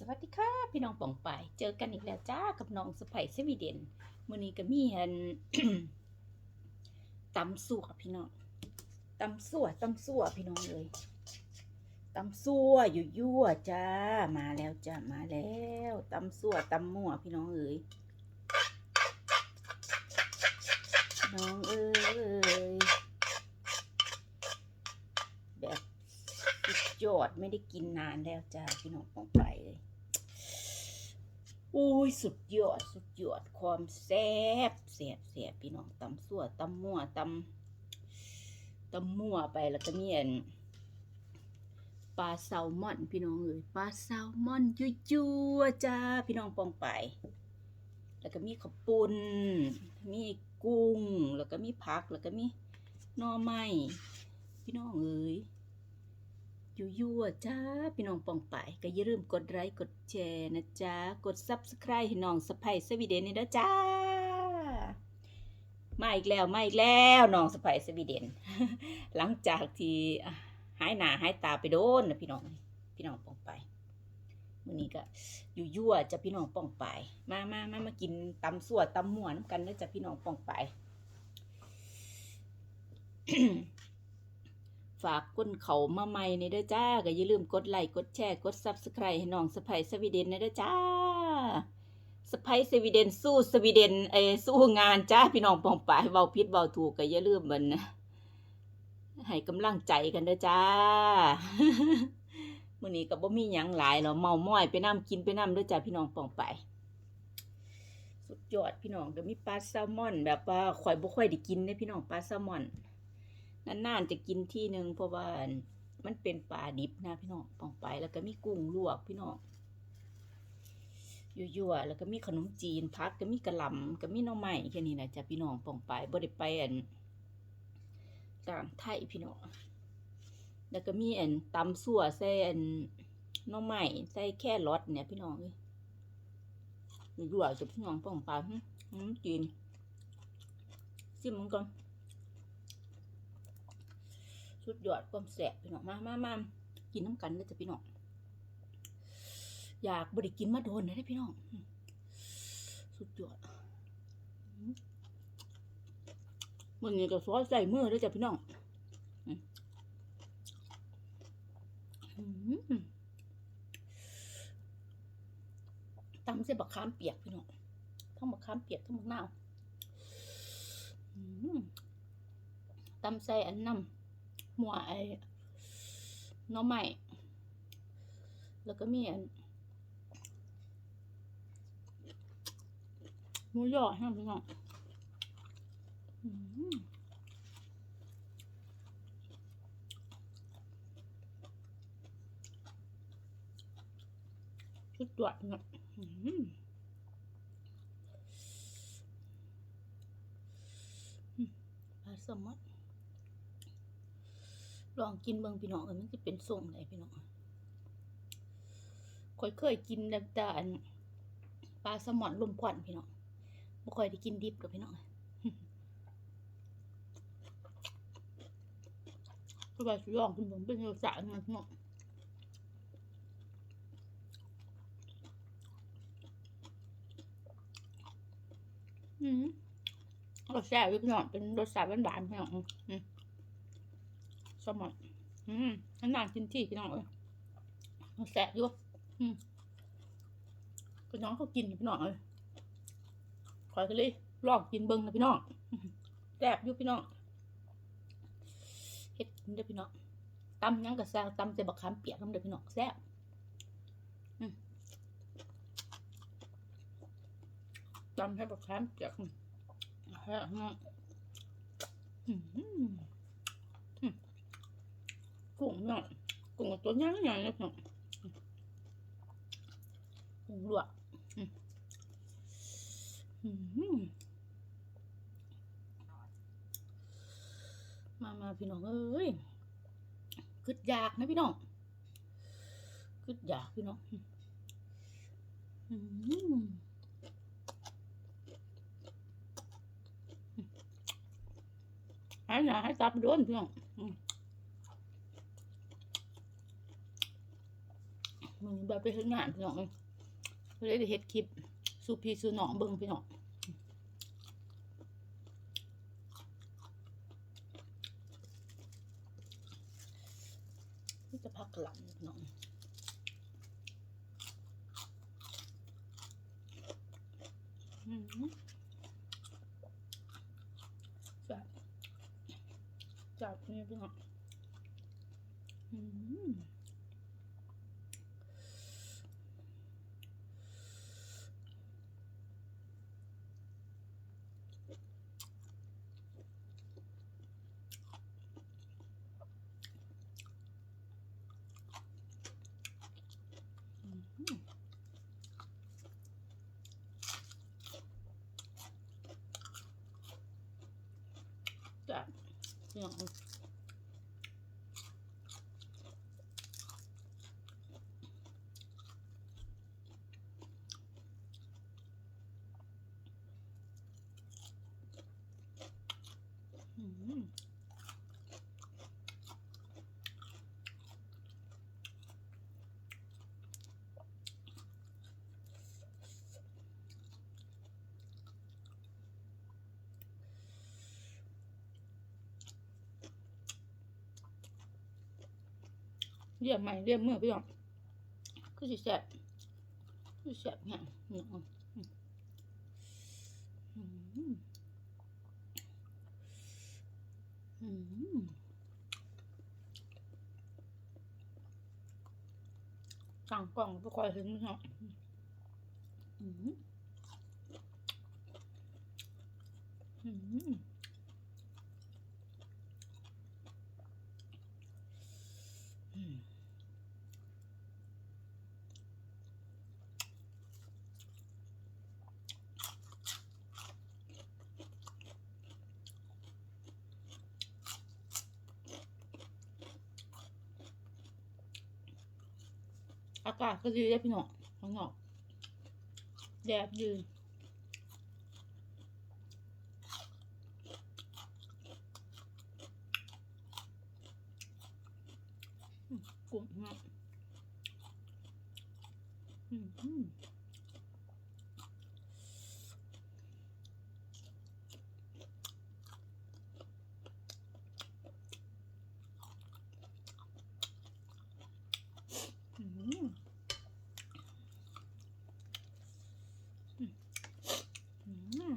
สวัสดีค่ะพี่น้องป่องไปายเจอกันอีกแล้วจ้ากับน้องสไปซ์สวีเดนมื้อนี้ก็มีอันตำสั่วพี่น้องตำสั่วตำสั่วพี่น้องเลยตำสั่วอยู่ยั่วจ้ามาแล้วจ้ามาแล้วตำสั่วตำมั่วพี่น้องเอ้ยน้องเอ้ยแบบสุด ยอดไม่ได้กินนานแล้วจ้าพี่น้องปองไปเลยอุ้ยสุดยอดสุดยอดความแซ่บแซ่บแซ่บพี่น้องตำสั่วตำมั่วตำตำมั่วไปแล้วก็มีอันปลาแซลมอน พี่น้องเอ้ยปลาแซลมอนยั่ๆจ้าพี่น้องปองไป แล้วก็มีขปุนมีกุ้ง แล้วก็มีผักแล้วก็มีหน่อไม้พี่น้องเอ้ย ยั่วจ้าพี่น้องปองไปก็อย่าลืมกดไลค์กดแชร์นะจ๊ะกด Subscribe ให้น้องสไปซ์สวีเดนนี่นะจ้ามาอีกแล้วมาอีกแล้วน้องสไปซ์สวีเดน หลังจากที่หายหน้าหายตาไปโดนนะพี่น้องพี่น้องปองไปายมื้อนี้ก็อยู่ยั่วจะพี่น้องปองไปมามามามากินตำสั่วตำหมวนำกันนะจ๊ะพี่น้องปองไป ฝากก้นเขามาใหม่ในเด้อจ้า ก็อย่าลืมกดไลค์กดแชร์กดซับสไครต์ให้น้องสไปซ์สวีเดนในเด้อจ้าสไปซ์สวีเดนสู้สวีเดนเอสู้งานจ้าพี่น้องปองปายเว้าผิดเว้าถูกก็อย่าลืมมันนะให้กำลังใจกันเด้อจ้ามื้อนี้ก็บ่มีหยังหลายหรอเมาม้อยไปน้ำกินไปน้ำเด้อจ้าพี่น้องปองไปายสุดยอดพี่น้องเดี๋ยวมีปลาแซลมอน แบบว่าข่อยบ่ค่อยได้กินเด้พี่น้องปลาแซลมอน นานๆจะกินที่หนึ่งเพราะว่ามันเป็นปลาดิบนะพี่น้องปองไปแล้วก็มีกุ้งลวกพี่น้องยั่วๆแล้วก็มีขนมจีนพักก็มีกระหล่ำก็มีน่อไม้แค่นี้นะจ้ะพี่น้องปองไปบ่ได้ไปอันต่างไทยพี่น้องแล้วก็มีอันตำสั่วใส่อันน่อไม้ใส่แค่รสเนี่ยพี่น้องยั่วๆจะพี่น้องปองไปขนมจีนซิมมันก่อน สุดยอดความแสบพี่น้องมามามากินน้ำกันเด้อจ้ะพี่น้องอยากบริกินมาโดนนะเด้พี่น้องสุดยอดมันนี่ก็ซอสใส่มือเด้จ้ะพี่น้องอืมอืมตำใส่บักขามเปียกพี่น้องทั้งบักขามเปียกทั้งบักนาวอืมตำใส่อันน้ำ หมวไอ้น้องใหม่ แล้วก็มีอันหมูยอให้พี่น้องชุดยอดเนาะอืมอืมปลาแซลมอน ลองกินเบิ่งพี่น้องเอ้ยมันจะเป็นทรงไหนพี่น้องค่อยเคยกินแต่อันปลาแซลมอนลมควันพี่น้องบ่ค่อยได้กินดิบกับพี่น้องก็ว่าสิลองกินเบิ่งเป็นรสชาติมันพี่น้องอืมรสชาติพี่น้องเป็นรสชาติหวานๆพี่น้องอืม สมองอืมนานกินที่พี่น้องเอ้ยมันแสบอยู่อืมพี่น้องเขากินพี่น้องเอ้ยคอยกันเลยลองกินเบิ้งนะพี่น้องแสบอยู่พี่น้องเฮ็ดกินเด้อพี่น้องตำยังกับแซ่บตำใส่บักขามเปียกน้ำเด้อพี่น้องแซ่บตำให้บักขามเปียกอืมแซ่บมาก เนาะกุ้งตัวใหญ่ใหญ่เลยเนาะกุ้งลวกมามาพี่น้องเอ้ยกึดอยากนะพี่น้องกึดอยากพี่น้องอืมหายหนาหายตับโดนพี่น้อง มมันแบบไปเฮ็ดงานพี่น้องเลยได้เฮ็ดคลิปสู่พี่สู่น้องเบิ่งพี่น้องจะพักหลังพี่น้องจับจับนี่พี่น้องอืม จ้ะ พี่น้องอืม เรียบใหม่เรียบเมื่อพี่น้องคือสิแซ่บคือแซ่บเนี่ยเน้องอืมอืมสั่งกล่องไปคอยเห็นพี่น้องอืมอืมอืม อากาศก็ดีได้พี่น้องข้างนอกแดดยืนอืมกุ้งมากอืมอืมอืม อืม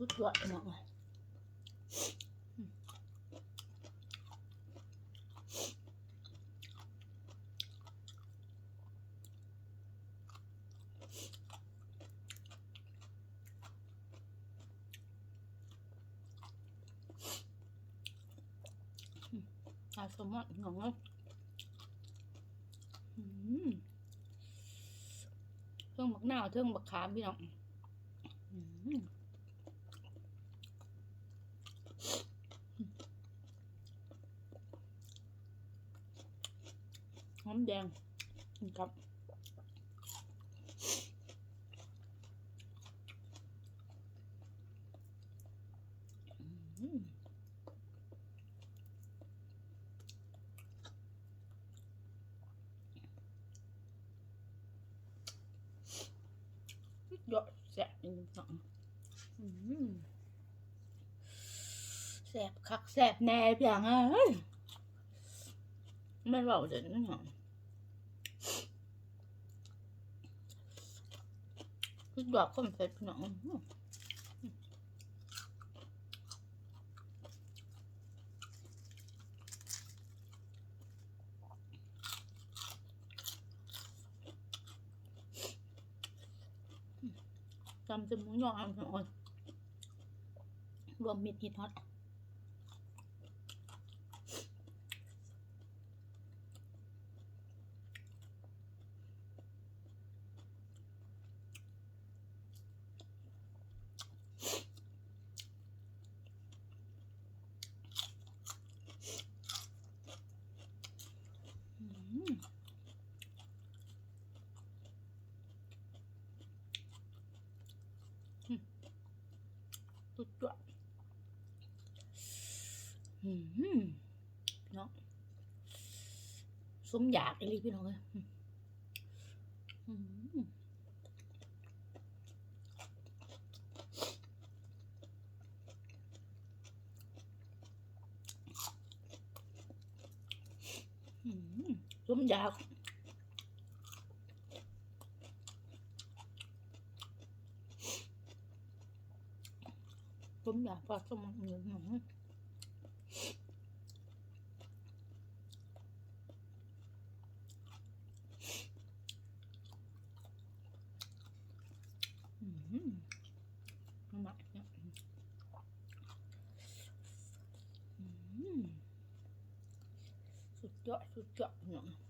สุดยอดมากเลยอืมอืมอาสมอดหองเลยเครื่องบักหน้าวเครื่องบักขามพี่น้องอืมหอม แดงกับอืมสุดยอดแซ่บจริงๆพี่น้องอืมแซ่บคักแซ่บแน่พี่น้องเอ้ยไม่เบาเดี๋ยวนี้หรอสุ ดยอดคนเผ็ดพี่น้องจำจะหมูยออันอ่อนรวมมิดฮิตฮอต อืมอืมสุดยอดอืม เนาะสมอยากอีลีพี่น้องเลยอืมอืมสมอยากผมอยากปลาสมองหนึ่งหนึ่งอืมน้ำมันเนี่ยอืม สุดยอด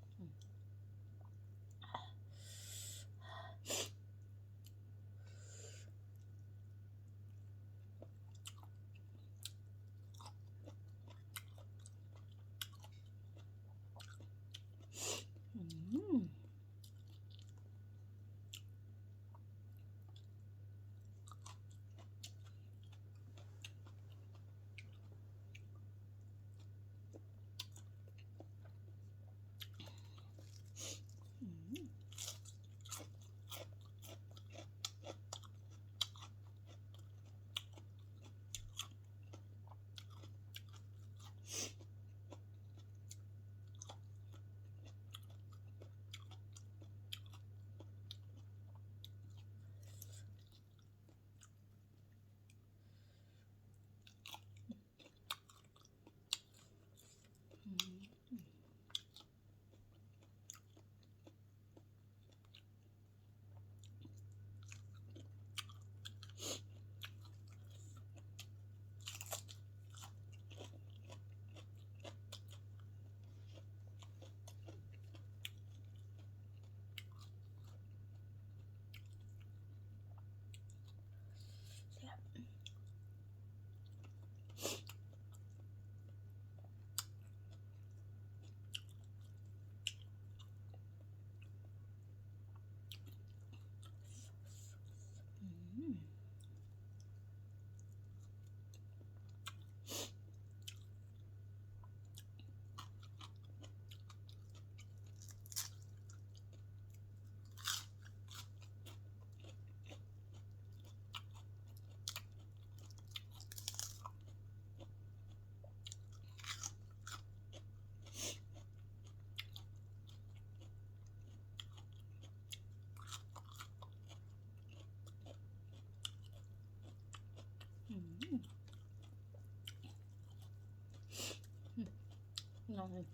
เลย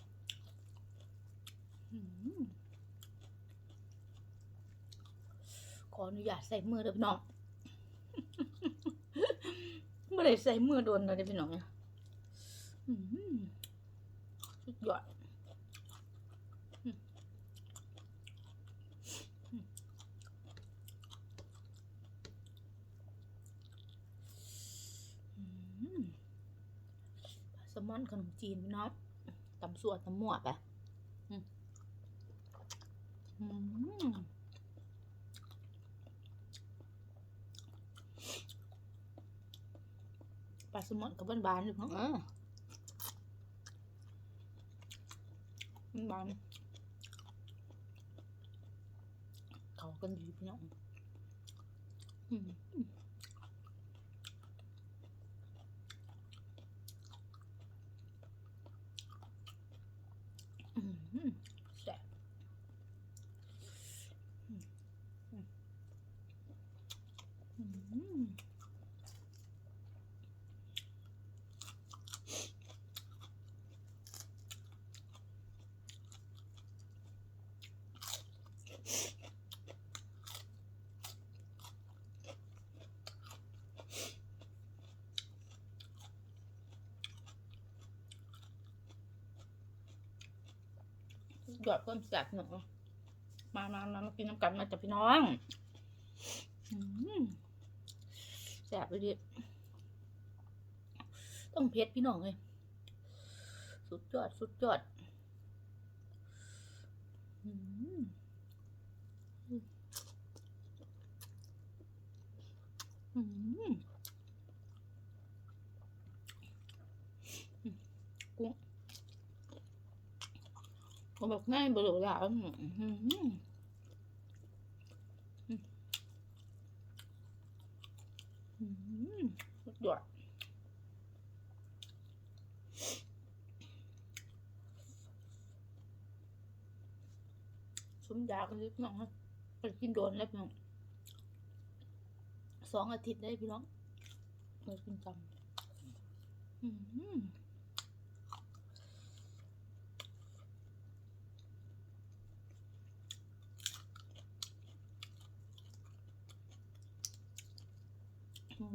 ขออนุญาตใส่มือเด้อพี่น้องเมื่อไรใส่มือโดนเลยเด้อพี่น้องเนี่ยสุดยอดอืมอืมอืมปลาแซลมอนขนมจีนพี่น้อง ตำส่วนตำหมวกอะอืมอืมปลาแซลมอนกับบ้านๆอยู่เนาะอ่าบ้านๆเขากันดีพี่น้องอืมอืมอืมแซ่บอืมอืมอืม หยอดเพิ่มแซ่บหนูมามามามากินน้ำกันมาจากพี่น้อง อืม ซ่บเลยดิต้องเผ็ดพี่น้องเลยสุดยอด สุดยอดอืมอืมกุ้งโอ้เขาบอกง่ายเบลอแล้วอื้อหืออื้อหือสุด ยอดสมยากันเลยพี่น้องไปกินโดนแล้วพี่น้องสองอาทิตย์ได้พี่น้องไปกินจำอืม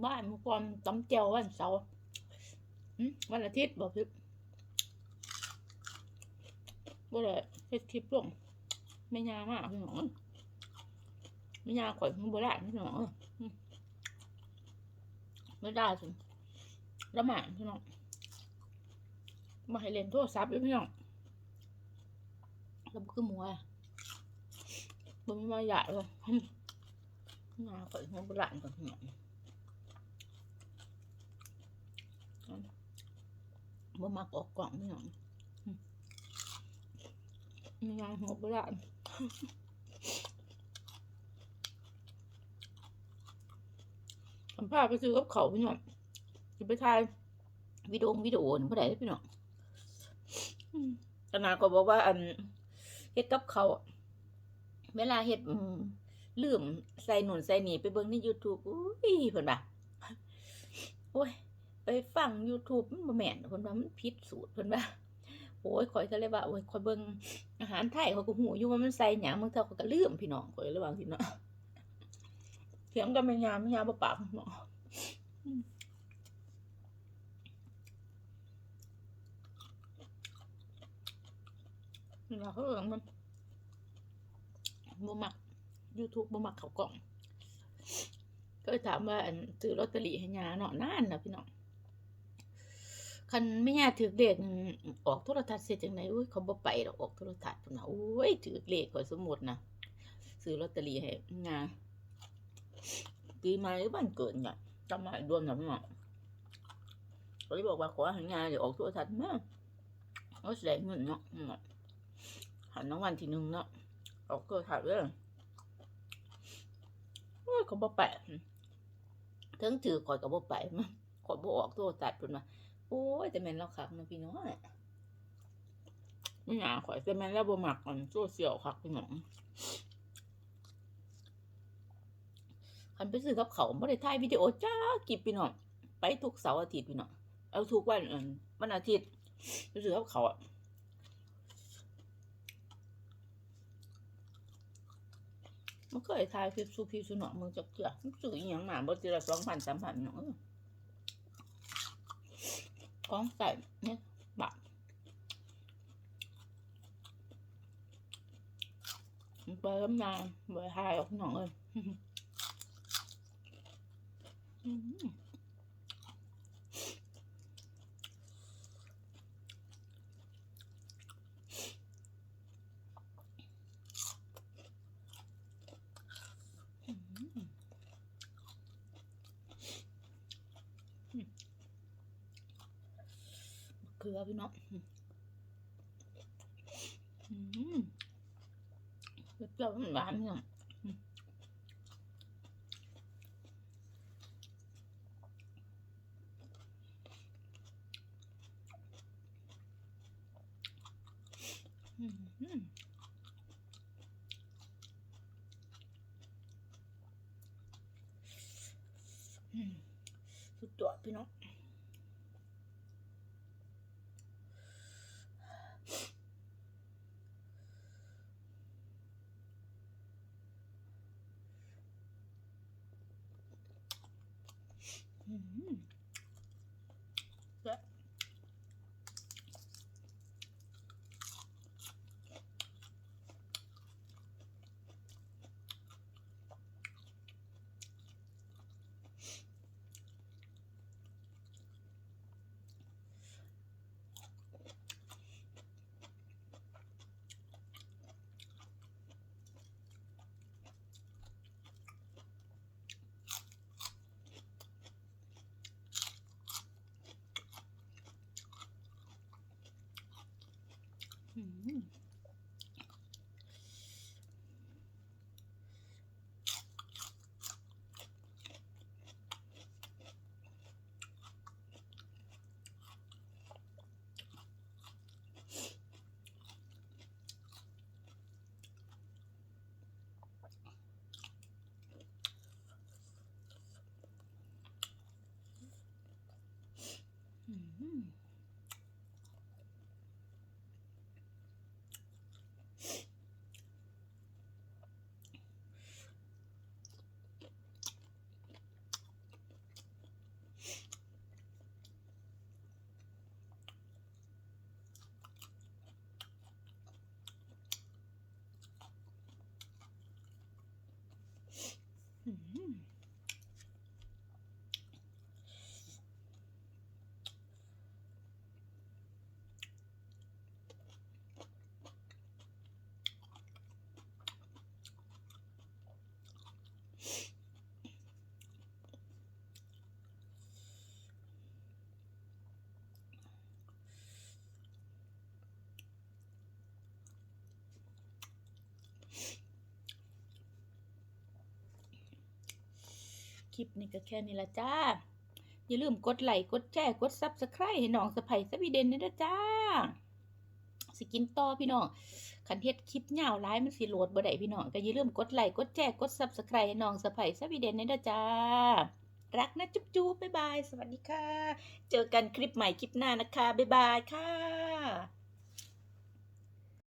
บ้านมื่อก่อนตำเจียววันเสาร์วันอาทิตย์บอกพี่บ่ได้เฮ็ดคลิปลงไม่ยามากพี่น้องไม่ยาข่อยมันบ่ได้พี่น้องไม่ได้สิละหมาดพี่น้องมาให้เล่นโทรศัพท์พี่น้องแล้วบ่คือหมัวอะบ่มีมาหยาเลยหึไม่ยาข่อยมันบ่ได้ก่อนพี่น้อง บ่มักออกกล่องไม่หยังมีงานหัวโบราณสัมภาษณ์ไปซื้อกับเขาวพี่น้องจะไปถ่ายวิดีโอวิดีโอนี่บ่ได้เด้อพี่น้องอืมขนาดก็บอกว่า อันเฮ็ดกับเขาวอะเวลาเฮ็ดอืมลืมใส่หนุนใส่นี่ไปเบิ่งใน YouTube อุ้ยเพิ่นว่าโอ้ย ไปฟัง YouTube มันบ่แม่นเพิ่นว่ามันผิดสูตรเพิ่นว่าโอ้ยข่อยก็เลยว่าโอ้ยข่อยเบิ่งอาหารไทยข่อยก็ฮู้อยู่ว่ามันใส่หยังบางเทื่อข่อยก็ลืมพี่น้องข่อยเลยว่าสิเนาะเถียงกันแม่ยามแม่ยามบ่ปากเนาะอืมนี่ล่ะเขาเอิ้นมันบ่มัก YouTube บ่มักเข้ากล่อง ก็ถามว่าอันซื้อลอตเตอรี่ให้ยาเนาะนานนะพี่น้อง คันไม่ยาถือเลขออกโทรทัศน์เสร็จจังไดอุ้ยเขาบ่ไปดอกออกโทรทัศน์พุ่นนะโอ้ยถือเลขข่อยสมมุตินะซื้อลอตเตอรี่ให้ยานปีใหม่หรือบ้านเกิดเนี่ยจำมาดวมน่ะพี่น้องก็เลยบอกว่าขอให้ยานเดี๋ยวออกโทรทัศน์มาเอาแสดงเงินเนาะหันรางวัลทีหนึ่งเนาะออกโทรทัศน์เด้อโอ้ยเขาบ่ไปถึงถือข่อยก็บ่ไปมันข่อยบ่ออกโทรศัพท์พิ่นว่า โอ้ยแต่แม่นเราคักนะพี่น้องไม่หยาข่อยแต่แมนเราบ่มักก่อันโซเชียลคักพี่น้องคันไปซื้อกับเขาวบ่ได้ถ่ายวิดีโอจ้ากิบพี่น้องไปทุกเสาร์อาทิตย์พี่น้องเอาทุกวันวันอาทิตย์ไปซื้อกับเขาวอะมันเคยถ่ายคลิปสูพี่สู่น้อมึงจักเทื่อมันซื้ออีหยังมาบ่ทีละ2,000 3,000เนาะ ของใส่เนี่ยบะไปกำนานไปหายออกหน่องเลยอืมอืม กลือพี่น้องเปรี้ยวหวานพี่น้องอืมสุดยอดพี่น้อง 음. 음. ลิปนี้ก็แค่นี้ละจ้า อย่าลืมกดไลค์กดแชร์กดซับสไครต์ให้น้องสะใภ้สวีเดนนี่นะจ้า สกินต่อพี่น้องคันเฮ็ดคลิปยาวหลายมันสิโหลดบ่ได้พี่น้องก็อย่าลืมกดไลค์กดแชร์กดซับสไครต์ให้น้องสะใภ้สวีเดนนี่นะจ้า รักนะจุ๊บจุ๊บบ๊ายบาย สวัสดีค่ะ เจอกันคลิปใหม่คลิปหน้านะคะ บ๊ายบายค่ะ